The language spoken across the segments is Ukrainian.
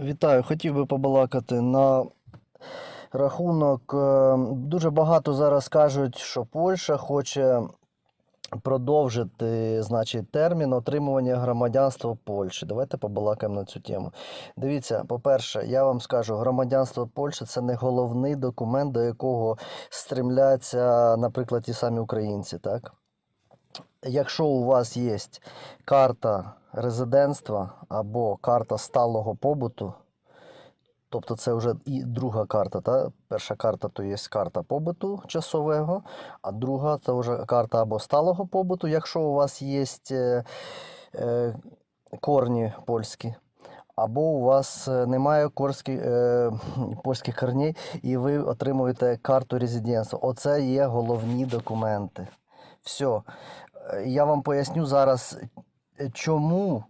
Вітаю, хотів би побалакати на рахунок. е, Дуже багато зараз кажуть, що Польща хоче продовжити, значить, термін отримування громадянства Польщі. Давайте побалакаємо на цю тему. Дивіться, по-перше, я вам скажу, громадянство Польщі це не головний документ, до якого стремляться, наприклад, ті самі українці, так? Якщо у вас є карта резидентства або карта сталого побуту, тобто це вже і друга карта. Та? Перша карта то є карта побуту часового, а друга це вже карта або сталого побуту, якщо у вас є е, е, корні польські. Або у вас е, немає корські, е, польських корней, і ви отримуєте карту резидентства. Оце є головні документи. Все. Я вам поясню зараз, чому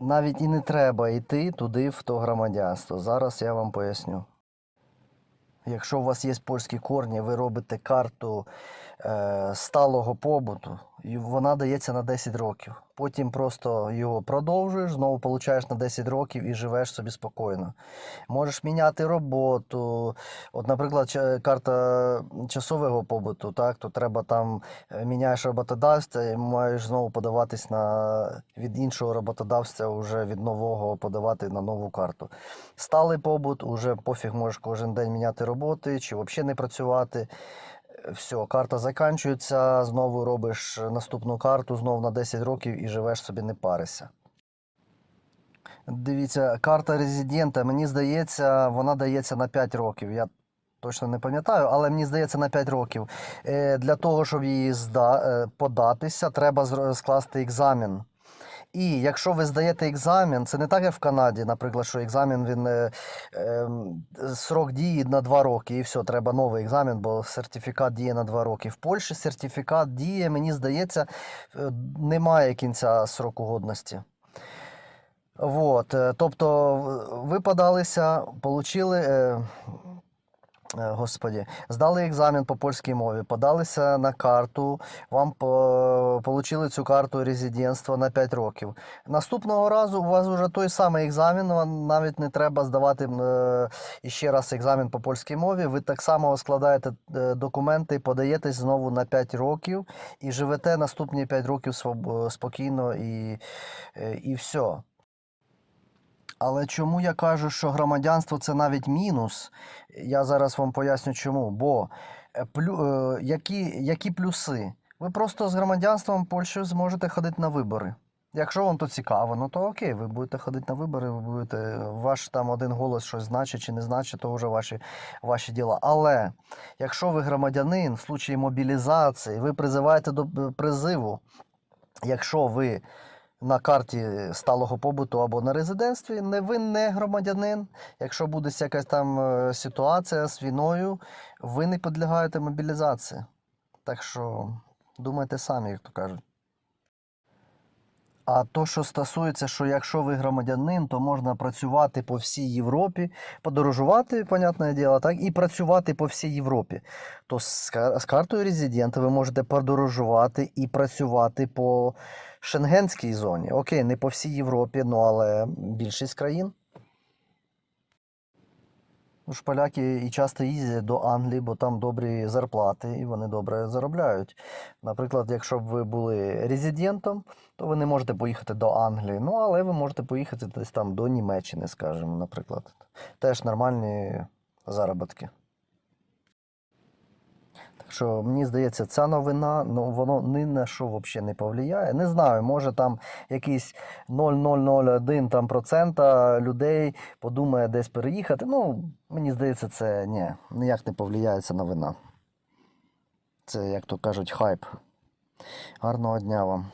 навіть і не треба йти туди, в то громадянство. Зараз я вам поясню. Якщо у вас є польські корні, ви робите карту е, сталого побуту, і вона дається на 10 років. Потім просто його продовжуєш, знову получаєш на 10 років і живеш собі спокійно. Можеш міняти роботу. От, наприклад, карта часового побуту, так, то треба там е, міняєш роботодавця і маєш знову подаватись на від іншого роботодавця, вже від нового подавати на нову карту. Сталий побут, уже пофіг можеш кожен день міняти роботи чи взагалі не працювати. Все, карта закінчується, знову робиш наступну карту, знову на 10 років і живеш собі, не парися. Дивіться, карта резидента, мені здається, вона дається на 5 років. Я точно не пам'ятаю, але мені здається на 5 років. Е, Для того, щоб її е, податися, треба скласти екзамен. І якщо ви здаєте екзамен, це не так, як в Канаді, наприклад, що екзамен він е, ем, срок дії на 2 роки, і все, треба новий екзамен, бо сертифікат діє на 2 роки. В Польщі сертифікат діє, мені здається, е, немає кінця сроку годності. Вот, е, тобто ви подалися, получили, е, е, господі, здали екзамен по польській мові, подалися на карту, вам получили цю карту резидентства на 5 років. Наступного разу у вас вже той самий екзамен, вам навіть не треба здавати е, іще раз екзамен по польській мові. Ви так само складаєте е, документи, подаєтесь знову на 5 років і живете наступні 5 років спокійно і, е, і все. Але чому я кажу, що громадянство це навіть мінус? Я зараз вам поясню чому. Бо е, плю, е, які, які плюси? Ви просто з громадянством Польщі зможете ходити на вибори. Якщо вам то цікаво, ну то окей, ви будете ходити на вибори, ви будете ваш там один голос щось значить чи не значить, то вже ваші, ваші діла. Але якщо ви громадянин в случаї мобілізації, ви призиваєте до е, призиву, якщо ви на карті сталого побуту або на резидентстві, не ви не громадянин. Якщо буде якась там е, ситуація з війною, ви не підлягаєте мобілізації. Так що думайте самі, як то кажуть. А то, що стосується, що якщо ви громадянин, то можна працювати по всій Європі, подорожувати, понятне діло, так, і працювати по всій Європі. То з, ка- картою резидента ви можете подорожувати і працювати по шенгенській зоні. Окей, не по всій Європі, ну але більшість країн. Ну ж поляки і часто їздять до Англії, бо там добрі зарплати і вони добре заробляють. Наприклад, якщо б ви були резидентом, то ви не можете поїхати до Англії. Ну, але ви можете поїхати десь там до Німеччини, скажімо, наприклад. Теж нормальні заробітки. Що, мені здається, ця новина, ну воно ні на що взагалі не повлияє. Не знаю, може там якийсь 0,001 там процента людей подумає десь переїхати. Ну, мені здається, це ні, ніяк не повлияє ця новина. Це, як то кажуть, хайп. Гарного дня вам.